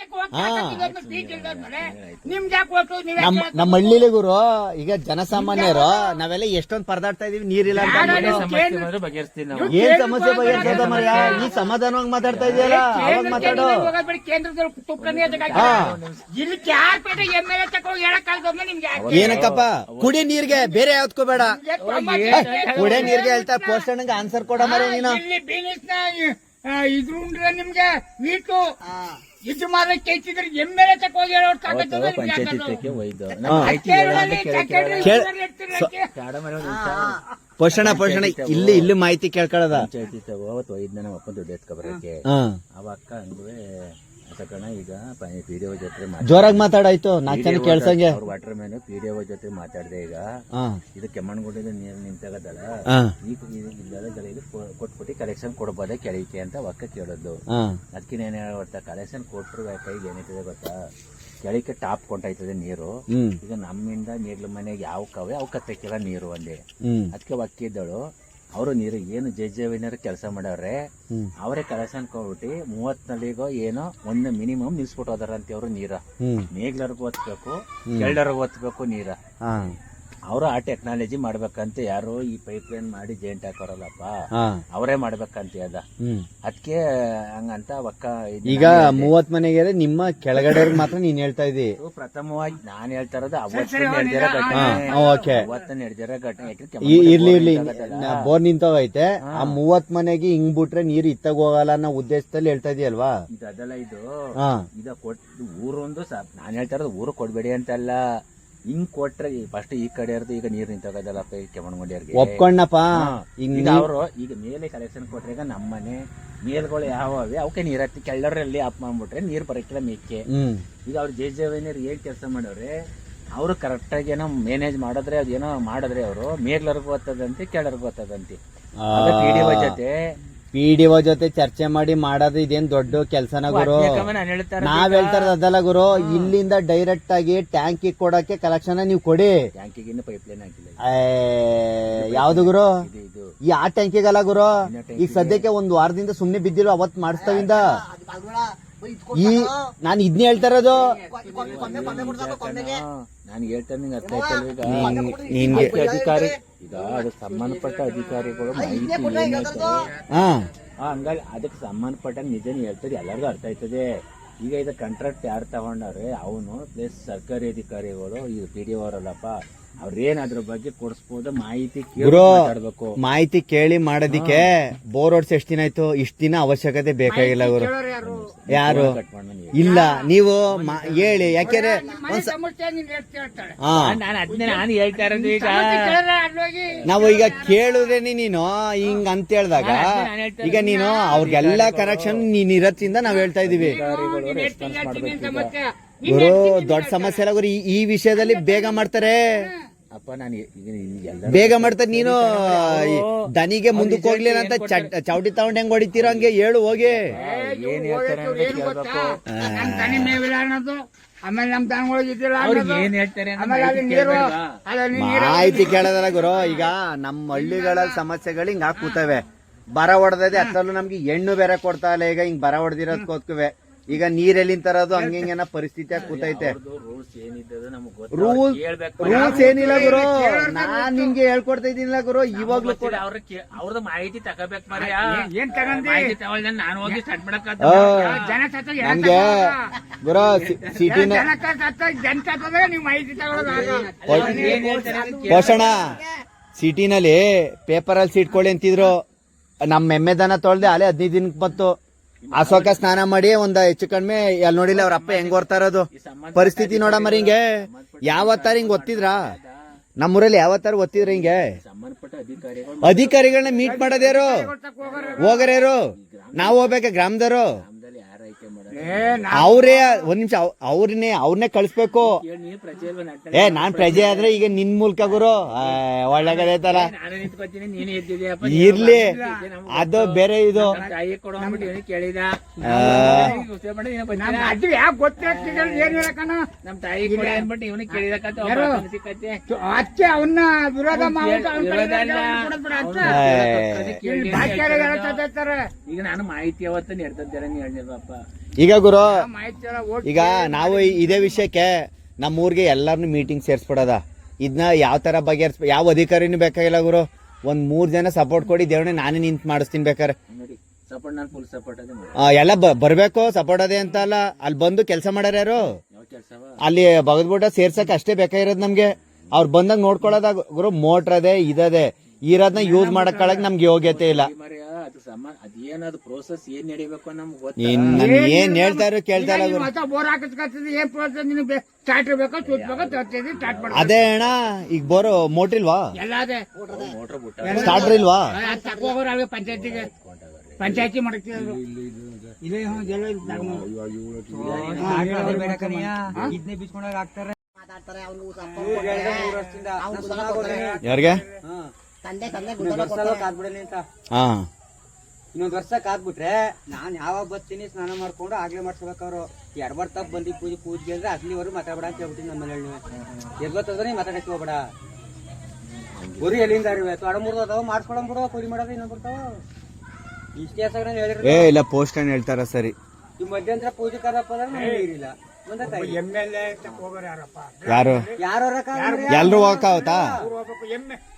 ಲೆಕ್ಕಕ್ಕೆ ಹೋಗಿ ಹಾಕಿದ್ದೊಂದು ಬೀಚ್ ಇಲ್ದೋದ್ಮೇಲೆ ನಿಮ್ಗೆ ಯಾಕೆ ಕೊಟ್ಟು ನೀವ್ ನಮ್ ನಮ್ಮ ಹಳ್ಳಿಲಿ ಗುರು ಈಗ ಜನಸಾಮಾನ್ಯರು ನಾವೆಲ್ಲ ಎಷ್ಟೊಂದ್ ಪರದಾಡ್ತಾ ಇದೀವಿ ನೀರಿಲ್ಲ ಅಂತ ಅಂದ್ಬಿಟ್ಟು. ಏನ್ ಸಮಸ್ಯೆ ಬಗೆಹರಿಸೋದ ಮರ್ಯ ಈ ಸಮಾಧಾನವಾಗಿ ಮಾತಾಡ್ತಾ ಇದೆಯಲ್ಲ ಅವಾಗ ಮಾತಾಡು. ಹೋಗೋದ್ಬಿಡಿ ಕೇಂದ್ರದಲ್ಲಿ ತುಪ್ಪನೇ ಹಾ. ಇಲ್ಲಿ ಯಾರ್ ಪೇಟೆ ಎಂ ಎಲ್ ಎ ತಕೊಂಡು ಹೇಳಕ್ಕಾಗದೊಮ್ಮೆ ನಿಮ್ಗೆ ಯಾಕೆ? ಏನಕ್ಕಪ್ಪ? ಕುಡಿ ನೀರ್ಗೆ ಬೇರೆ ಯಾವ್ದಕ್ಕೂ ಬೇಡ ಕುಡಿ ನೀರ್ಗೆ ಹೇಳ್ತಾ ಪೋಸ್ಟ್ ಆನ್ಸರ್ ಕೊಡ ಮರ ನೀನು. ಇಲ್ಲಿ ಉಂಡ್ರೆ ನಿಮ್ಗೆ ವೀಟು. ಇದು ಹೆಚ್ಚಿದ್ರೆ ಎಮ್ಮೆಲೆ. ಪೋಷಣ ಪೋಷಣ ಇಲ್ಲಿ ಇಲ್ಲಿ ಮಾಹಿತಿ ಕೇಳ್ಕೊಳ್ಳೋದ ಪಂಚಾಯತಿ ಅವತ್ತು ಅಪ್ಪ ದುಡ್ಡು ಎತ್ಕೊಬರಕ್ಕೆ ಹಾ. ಅವ ಅಕ್ಕ ಕಣ ಈಗ ಪಿ ಡಿ ಒ ಜೊತೆ ಜೋರಾಗಿ ಮಾತಾಡಾಯ್ತು. ನಾಲ್ಕು ಜನ ಕೇಳ್ಸಂಗೆ. ಅವ್ರ water man P D O ಜೊತೆ ಮಾತಾಡಿದೆ ಈಗ. ಇದು ಕೆಮ್ಮಣ್ಗುಡ್ಡದ ನೀರು ನಿಂತಾಗದಲ್ಲ ಕೊಟ್ಬಿಟ್ಟು ಕಲೆಕ್ಷನ್ ಕೊಡ್ಬೋದ ಕೆಳಕ್ಕೆ ಅಂತ ಒಕ್ಕ ಕೇಳೋದು. ಅದಕ್ಕೆ ಏನ್ ಹೇಳ ಗೊತ್ತಾ ಕಲೆಕ್ಷನ್ ಕೊಟ್ರು ಕೈಗೆ ಏನೈತದೆ ಗೊತ್ತಾ? ಕೆಳಕ್ಕೆ ಟಾಪ್ ಕೊಂಡೈತದೆ ನೀರು. ಈಗ ನಮ್ಮಿಂದ ನೀರ್ಲ ಮನೆಗೆ ಯಾವ ಕವೆ ಅವ್ ಕತ್ತಕ್ಕಿಲ್ಲ ನೀರು ಒಂದೇ. ಅದಕ್ಕೆ ಒಕ್ಕಿದ್ದಳು ಅವರು ನೀರು ಏನು ಜೆ ಜೆ ವಿನರ್ ಕೆಲಸ ಮಾಡವ್ರೆ? ಅವರೇ ಕಲೆಕ್ಷನ್ ಕೊಟ್ಬಿಟ್ಟು ಮೂವತ್ ನಲ್ಲಿಗೋ ಏನೋ ಒಂದು ಮಿನಿಮಮ್ ನಿಲ್ಸ್ಬಿಟ್ಟು ಹೋದಾರಂತೆ ಅವರು ನೀರ. ಮೇಗ್ಲರ್ಗು ಒತ್ಬೇಕು ಕೆಳರ್ಗೂ ಒತ್ಬೇಕು ನೀರ. ಅವರು ಆ ಟೆಕ್ನಾಲಜಿ ಮಾಡ್ಬೇಕಂತ ಯಾರು ಈ ಪೈಪ್ ಲೈನ್ ಮಾಡಿ ಜೇಂಟ್ ಹಾಕೋರಲ್ಲಪ್ಪ ಹಾ. ಅವರೇ ಮಾಡ್ಬೇಕಂತ ಅದ. ಅದಕ್ಕೆ ಹಂಗಂತ ಒಕ್ಕ ಈಗ ಮೂವತ್ ಮನೆಗೆ ನಿಮ್ಮ ಕೆಳಗಡೆ ಮಾತ್ರ ನೀನ್ ಹೇಳ್ತಾ ಇದ್ದಿ. ಇದು ಪ್ರಥಮವಾಗಿ ನಾನ್ ಹೇಳ್ತಾ ಇರೋದು ಅವತ್ತು ನಡೆದಿರೋ ಘಟನೆ. ಓಕೆ. ಅವತ್ತು ನಡೆದಿರೋ ಘಟನೆ ಇರ್ಲಿ ಇರ್ಲಿ. ಬೋರ್ ನಿಂತೋಗೈತೆ ಆ ಮೂವತ್ ಮನೆಗೆ ಹಿಂಗ್ ಬಿಟ್ರೆ ನೀರ್ ಇತ್ತಾಗ ಹೋಗಲ್ಲ ಅನ್ನೋ ಉದ್ದೇಶದಲ್ಲಿ ಹೇಳ್ತಾ ಇದೆಯಲ್ವಾ ಇದು ಅದಲ್ಲ ಇದು ಇದ ಕೊಟ್ ಊರೊಂದು ಸ ನಾನ್ ಹೇಳ್ತಾ ಇರೋದು ಊರು ಕೊಡ್ಬೇಡಿ ಅಂತಲ್ಲ. ಹಿಂಗ್ ಕೊಟ್ರೆ ಫಸ್ಟ್ ಈ ಕಡೆ ಇರೋದು ಈಗ ನೀರ್ ನಿಂತೋಗದಲ್ಲಪ್ಪ ಈ ಕೆಮ್ಮಣ್ಗುಂಡಿಯರ್ಗೆ ಒಪ್ಕೊಂಡಪ್ಪ? ಈಗ ಅವರು ಈಗ ಮೇಲೆ ಕಲೆಕ್ಷನ್ ಕೊಟ್ರೆ ಈಗ ನಮ್ಮನೆ ಮೇಲ್ಗಳು ಯಾವ ಅವಕ್ಕೆ ನೀರ್ ಹತ್ತಿ ಕೆಳರಲ್ಲಿ ಅಪ್ ಮಾಡ್ಬಿಟ್ರೆ ನೀರ್ ಬರಕ್ಕಿಲ್ಲ ಮೇಕೆ ಈಗ ಅವ್ರ ಜೆ ಜೆ ವೈನಿಯರ್ ಏನ್ ಕೆಲಸ ಮಾಡವ್ರೆ ಅವರು ಕರೆಕ್ಟಾಗಿ ಏನೋ ಮ್ಯಾನೇಜ್ ಮಾಡಿದ್ರೆ ಅದೇನೋ ಮಾಡಿದ್ರೆ ಅವರು ಮೇಗ್ಲರ್ಗೂ ಓದ್ತದಂತೆ ಕೆಳರ್ಗೂ ಓದ್ತದಂತೆ ಜೊತೆ ಪಿ ಡಿ ಒ ಜೊತೆ ಚರ್ಚೆ ಮಾಡಿ ಮಾಡೋದು ಇದೇನ್ ದೊಡ್ಡ ಕೆಲ್ಸನ ಗುರು ನಾನು ಹೇಳ್ತಾರೆ ನಾವ್ ಹೇಳ್ತಾರ ಅದಲ್ಲ ಗುರು ಇಲ್ಲಿಂದ ಡೈರೆಕ್ಟ್ ಆಗಿ ಟ್ಯಾಂಕ್ ಕೊಡಕ್ಕೆ ಕಲೆಕ್ಷನ್ ನೀವು ಕೊಡಿ ಟ್ಯಾಂಕಿಗಿನ್ನ ಪೈಪ್ ಲೈನ್ ಹಾಕಿಲ್ಲ ಏ, ಯಾವ್ದು ಗುರು ಇದು ಇದು ಈ ಆ ಟ್ಯಾಂಕಿಗಲ್ಲ ಗುರು ಈಗ ಸದ್ಯಕ್ಕೆ ಒಂದ್ ವಾರದಿಂದ ಸುಮ್ನೆ ಬಿದ್ದಿರೋ ಅವತ್ ಮಾಡಿಸ್ತಾವಿಂದ ಈ ನಾನು ಇದ್ನೇ ಹೇಳ್ತಾ ಇರೋದು ನಾನು ಹೇಳ್ತಾ ನಿಂಗೆ ಅರ್ಥ ಆಯ್ತಲ್ವ ಈಗ ನಿನ್ಗೆ ಅಧಿಕಾರಿ ಈಗ ಅದಕ್ಕೆ ಸಂಬಂಧಪಟ್ಟ ಅಧಿಕಾರಿಗಳು ಮಾಹಿತಿ ಏನ್ ಹೇಳ್ತಾರೆ? ಹಾ. ಆ ಹಂಗಾಗಿ ಅದಕ್ಕೆ ಸಂಬಂಧಪಟ್ಟ ನಿಜನೇ ಹೇಳ್ತಾರೆ ಎಲ್ಲರಿಗೂ ಅರ್ಥ ಆಯ್ತದೆ. ಈಗ ಇದು ಕಾಂಟ್ರಾಕ್ಟ್ ಯಾರು ತಗೊಂಡವ್ರೆ ಅವನು ಪ್ಲಸ್ ಸರ್ಕಾರಿ ಅಧಿಕಾರಿಗಳು ಇದು ಪಿ ಡಿ ಅವರಲ್ಲಪ್ಪ ಅವ್ರೇನ್ ಅದ್ರ ಬಗ್ಗೆ ಕೊಡಿಸ್ಬೋದು ಮಾಹಿತಿ ಕೇಳಿ ಗುರು ಮಾತಾಡ್ಬೇಕು. ಮಾಹಿತಿ ಕೇಳಿ ಮಾಡೋದಿಕ್ಕೆ ಬೋರ್ ಹೊಡ್ಸ್ ಎಷ್ಟ್ ದಿನ ಆಯ್ತು? ಇಷ್ಟ ದಿನ ಅವಶ್ಯಕತೆ ಬೇಕಾಗಿಲ್ಲ ಗುರು. ಯಾರು. ಇಲ್ಲ ನೀವು ಮಾ- ಹೇಳಿ ಯಾಕೆಂದ್ರೆ ಹಾ. ನಾನು ಅದನ್ನೇ ನಾನು ಹೇಳ್ತಾ ಇರೋದು ಈಗ. ನಾವು ಈಗ ಕೇಳಿದ್ರೇನೆ ನೀನು ಹಿಂಗ ಅಂತ ಹೇಳ್ದಾಗ ಈಗ ನೀನು ಅವ್ರಿಗೆಲ್ಲ ಕನೆಕ್ಷನ್ ನೀನ್ ಇರತ್ತಿಂದ ನಾವ್ ಹೇಳ್ತಾ ಇದೀವಿ. ಗುರು ದೊಡ್ಡ ಸಮಸ್ಯೆ ಅಲ್ಲ ಗುರು ಈ- ಈ ವಿಷಯದಲ್ಲಿ ಬೇಗ ಮಾಡ್ತಾರೆ. ಅಪ್ಪ ನಾನು ಬೇಗ ಮಾಡ್ತಾರೆ ನೀನು ದನಿಗೆ ಮುಂದಕ್ಕೆ ಹೋಗ್ಲಿಲ್ಲ ಅಂತ ಚಟ್- ಚೌಟಿ ತಗೊಂಡ್ ಹೆಂಗ್ ಹೊಡಿತೀರೋ ಹಂಗೆ ಹೇಳು ಹೋಗಿ. ಏನ್ ಹೇಳ್ತಾರೆ ಅಂತ ಕೇಳ್ಬೇಕು. ನಮ್ ತನಿ ಮೇವಿಲ್ಲ ಅನ್ನೋದು ಆಮೇಲೆ ನಮ್ ದನಗಳು ಇದ್ದಿಲ್ಲ ಅವ್ರು ಅನ್ನೋದು. ಏನ್ ಹೇಳ್ತಾರೆ ಅಂತ ಆಮೇಲೆ ಅಲ್ಲಿ ಮಾಹಿತಿ ನೀರು ಕೇಳ್ಬೇಡ್ವಾ? ಅಲ್ಲಿ ನೀರು ಮಾಹಿತಿ ಕೇಳೋದಲ್ಲ ಗುರು ಈಗ ನಮ್ಮ ಹಳ್ಳಿಗಳ ಸಮಸ್ಯೆಗಳು ಹಿಂಗ್ ಹಾಕುತ್ತವೆ ಬರ ಹೊಡೆದದೆ ಅತ್ತಲ್ಲೂ ನಮ್ಗೆ ಹೆಣ್ಣು ಬೇರೆ ಕೊಡ್ತಾ ಇಲ್ಲ ಈಗ ಹಿಂಗ್ ಬರ ಹೊಡೆದಿರೋದ್ ಕೋತ್ಕುವೆ. ಈಗ ನೀರೆಲ್ಲಿಂದ ತರೋದು ಹಂಗೆ ಹಿಂಗೇನ ಪರಿಸ್ಥಿತಿ ಆಗಿ ಕೂತೈತೆ. ರೂಲ್ಸ್ ಏನಿದ್ದದು ನಮಗ್ ಗೊತ್ತು? ರೂಲ್ ರೂಲ್ಸ್ ಏನಿಲ್ಲ ಗುರು. ನಾನ್ ನಿಮ್ಗೆ ಹೇಳ್ಕೊಡ್ತಾ ಇದ್ದೀನಿಲ್ಲ ಗುರು. ಇವಾಗ್ಲೂ ಕೂಡ ಅವ್ರ ಅವ್ರದ್ದು ಮಾಹಿತಿ ತಗೋಬೇಕು ಮರ್ಯ ಏನ್ ತಗೊಂಡಿ? ಮಾಹಿತಿ ನಾನು ಹೋಗಿ ಸ್ಟಾರ್ಟ್ ಮಾಡಕ್ ಆ, ಜನ ಸತ್ತ ಜನ ನನ್ಗೆ ಗುರು ಸಿಟಿನ ನೀವು ಮಾಹಿತಿ ತಗೊಳ್ಳೋದು ಅಂತ ಪೋಷಣ ಸಿಟಿನಲ್ಲಿ ಪೇಪರ್ ಅಲ್ಲಿ ಸಿಟ್ಕೊಳ್ಳಿ ಅಂತಿದ್ರು. ನಮ್ಮ ಎಮ್ಮೆ ದನ ತೊಳ್ದೆ ಅಲ್ಲೇ ಹದಿನೈದು ದಿನಕ್ಕೆ ಬಂತು. ಅಶೋಕ ಸ್ನಾನ ಮಾಡಿ ಒಂದ್ ಹೆಚ್ಚು ಕಡಿಮೆ ಅಲ್ಲಿ ನೋಡಿಲ್ಲ ಅವ್ರ ಅಪ್ಪ ಹೆಂಗ್ ಓರ್ತಾ ಇರೋದು? ಪರಿಸ್ಥಿತಿ ನೋಡ ಮರಿ ಹಿಂಗೆ. ಯಾವತ್ತಾರ ಹಿಂಗ್ ಒತ್ತಿದ್ರ? ನಮ್ಮೂರಲ್ಲಿ ಯಾವತ್ತಾರ ಒತ್ತಿದ್ರ ಹಿಂಗೆ? ಅಧಿಕಾರಿಗಳನ್ನ ಮೀಟ್ ಮಾಡೋದ್ಯಾರು ಹೋಗರ್ಯಾರು ನಾವ್ ಹೋಗ್ಬೇಕ ಗ್ರಾಮದವರು ನಮ್ದಲ್ಲಿ ಯಾರು ಆಯ್ಕೆ ಮಾಡೋದು ಅವ್ರೇ ಒಂದ್ ನಿಮಿಷ ಅವ್ರನ್ನೇ ಅವ್ರನ್ನೇ ಕಳಿಸ್ಬೇಕು. ಏ ನಾನ್ ಪ್ರಜೆ ಆದ್ರೆ ಈಗ ನಿನ್ ಮೂಲಕ ಗುರು. ಒಳ್ಳೆ ತರ. ನಿಂತ್ಕೊತೀನಿ ನೀನು ಎದ್ದಿದ್ಯಪ್ಪ ಇರ್ಲಿ. ಅದು ಬೇರೆ ಇದು. ಅಚ್ಚೆ ಅವನ್ನ ವಿರೋಧ. ಈಗ ನಾನು ಮಾಹಿತಿ ಅವತ್ತ ನೀಡ್ತಿದ್ದೇನೆ ನೀ ಹೇಳಿಲ್ವಪ್ಪ. ಈಗ ಗುರು ಈಗ ನಾವು ಇದೇ ವಿಷಯಕ್ಕೆ ನಮ್ಮ ಊರಿಗೆ ಎಲ್ಲಾರನು ಮೀಟಿಂಗ್ ಸೇರಿಸ್ಬಿಡೋದ. ಇದನ್ನ ಯಾವ ಥರ ಬಗೆಹರಿಸ್ ಯಾವ ಅಧಿಕಾರಿನೂ ಬೇಕಾಗಿಲ್ಲ ಗುರು. ಒಂದು ಮೂರು ಜನ ಸಪೋರ್ಟ್ ಕೊಡಿ ದೇವಣ್ಣ ನಾನೇ ನಿಂತು ಮಾಡಿಸ್ತೀನಿ ಬೇಕಾರೆ. ಸಪೋರ್ಟ್ ನಾನು ಫುಲ್ ಸಪೋರ್ಟ್ ಅದೇ ಆ, ಎಲ್ಲ ಬರಬೇಕು ಬರ್ಬೇಕು ಸಪೋರ್ಟ್ ಅದೇ ಅಂತ ಅಲ್ಲ. ಅಲ್ಲಿ ಬಂದು ಕೆಲಸ ಮಾಡ್ಯಾರ ಯಾರು? ಅಲ್ಲಿ ಬಗದ್ಬಿಟ್ಟ ಸೇರ್ಸಕ್ಕೆ ಅಷ್ಟೇ ಬೇಕಾಗಿರೋದು ನಮಗೆ. ಅವ್ರು ಬಂದಾಗ ನೋಡ್ಕೊಳ್ಳೋದಾಗ ಗುರು ಮೋಟ್ರ್ ಅದೇ ಇದದೆ ಇರೋದನ್ನ ಯೂಸ್ ಮಾಡಕ್ಕಾಳಕ್ ನಮ್ಗೆ ಯೋಗ್ಯತೆ ಇಲ್ಲ. ಸಮ ಅದೇನದು ಪ್ರೋಸೆಸ್ ಏನ್ ನಡಿಬೇಕು ನಮ್ಗೆ ಇನ್ ಗೊತ್ತಾ? ನನ್ ಏನ್ ಹೇಳ್ತಾ ಇರೋ ಕೇಳ್ತಾ ಇಲ್ಲ ಗುರು ಬೋರ್ ಏನ್ ಪ್ರೋಸೆಸ್ ನಿನಗೆ ಸ್ಟಾರ್ಟ್ ಬೇಕೋ ಚೂತ್ ಬೇಕೋ ತರ್ತಿದ್ದಿ ಸ್ಟಾರ್ಟ್ ಮಾಡ್ಬೇಕು ಅದೇ ಅಣ್ಣ ಈಗ ಬೋರೋ ಮೋಟ್ರಿಲ್ವಾ ಎಲ್ಲ ಅದೇ. ಮೋಟ್ರ್ ಬಿಟ್ಟ ಸ್ಟಾರ್ಟರ್ ಇಲ್ವಾ? ಅದು ಪಂಚಾಯತಿಗೆ ಪಂಚಾಯತಿ ಮಾಡ್ತಿದ್ರು ಹ್ಞೂ ಜಲ ತಗೊಂಡು. ಅವ್ನು ಯಾರಿಗೆ? ತಂದೆ ತಂದೆ ಹಾ. ಇನ್ನೊಂದ್ ವರ್ಷ ಕಾದ್ಬಿಟ್ರೆ ನಾನ್ ಯಾವಾಗ ಬರ್ತೀನಿ ಸ್ನಾನ ಮಾಡ್ಕೊಂಡು ಆಗ್ಲೇ ಮಾಡ್ಸ್ಬೇಕವ್ರು ಎಡ್ಬಾರ್ ಎರಡ್ ಬಾರ್ ತಪ್ಪ ಬಂದಿ ಪೂಜೆ ಪೂಜೆಗೆ ಅಂದ್ರೆ ಅಲ್ಲಿವರೆಗೂ ಮಾತಾಡ್ಬೇಡ ಅಂತ ಹೇಳ್ಬಿಟ್ಟಿನಿ ನಮ್ಮ ಮನೇಲಿ ಎದ್ ಗೊತ್ತಂದ್ರೆ ನೀ ಮಾತಾಡಕ್ಕೆ ಹೋಗ್ಬೇಡ. ಗುರಿ ಎಲ್ಲಿಂದ ಅರಿವೆ ತೋಡ ಮುರ್ದು ಅದಾವ ಮಾಡ್ಸ್ಕೊಳಂಬಿಡು ಕುರಿ ಮಾಡೋದು ಇನ್ನೊಂದ್ ಬರ್ತಾವ. ಇಷ್ಟೇ ಹೆಸರು ನಾನು ಏ ಇಲ್ಲ ಪೋಸ್ಟ್ ಅಣ್ಣ ಹೇಳ್ತಾರ ಸರಿ. ಈ ಮಧ್ಯಂತರ ಪೂಜೆ ಕರಪ್ಪ ಅಂದ್ರೆ ನಮ್ಗೆ ನೀರಿಲ್ಲ ಒಂದೇ ತಾಯಿ. ಎಂ ಎಲ್ ಎ ತಕೋಗೋರು ಯಾರಪ್ಪ ಯಾರು? ಯಾರು ಎಲ್ರು ಹೋಗಕ್ಕಾವತ್ತಾ ಅವ್ರು ಹೋಗ್ಬೇಕು ಎಮ್ಮೆ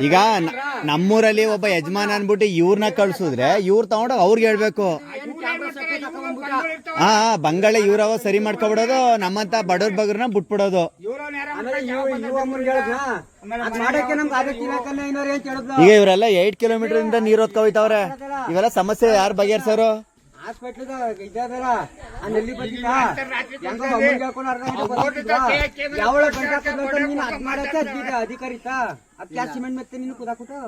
ಈಗ ನ- ನಮ್ಮೂರಲ್ಲಿ ಒಬ್ಬ ಯಜಮಾನ ಅನ್ಬಿಟ್ಟು ಇವ್ರನ್ನ ಕಳ್ಸಿದ್ರೆ ಇವ್ರು ತಗೊಂಡು ಅವ್ರಿಗೆ ಹೇಳ್ಬೇಕು. ಹಾ ಬಂಗಾಳ ಇವ್ರವ ಸರಿ ಮಾಡ್ಕೊಬಿಡೋದು ನಮ್ಮಂತ ಬಡವ್ರ ಬಗ್ರನ್ನ ಬಿಟ್ಬಿಡೋದು. ಆಮೇಲೆ ಇವ ಇವ ಅಮ್ಮನ್ಗೆ ಹೇಳಿದ್ನ ಅದ್ ಮಾಡಕ್ಕೆ ನಮ್ಗೆ ಆಗಕ್ಕೆ ಇಲಾಖೆಲ್ಲ ಏನಾರು ಏನ್ ಕೇಳಿದ್ಲು ಈಗ ಇವರೆಲ್ಲ ಏಟ್ ಕಿಲೋಮೀಟರ್ ಇಂದ ನೀರ್ ಹೊತ್ಕೋತಾವ್ರೆ ಇವೆಲ್ಲ ಸಮಸ್ಯೆ ಯಾರು ಬಗೆಹರ್ಸೋರು? ಹಾಸ್ಪಿಟ್ಲ್ ಇದ್ದಾರ ನೆಲ್ಲಿ ಬಂದಿದ್ದ? ಹೆಂಗೋ ಅಮ್ಮನ್ಗೆ ಹೇಳ್ಕೊಂಡು ಅರ್ಧ ಗಂಟೆ ಬರ್ತಿದ್ದ. ಯಾವಳ ಗಂಟೆ ನೀನು ಅದ್ ಮಾಡಕ್ಕೆ ಅದ್ ಕ್ಯಾಸ್ ಸಿಮೆಂಟ್ ಮತ್ತೆ ನೀನು ಕುದಾಕ್ಬಿಟ್ಟು?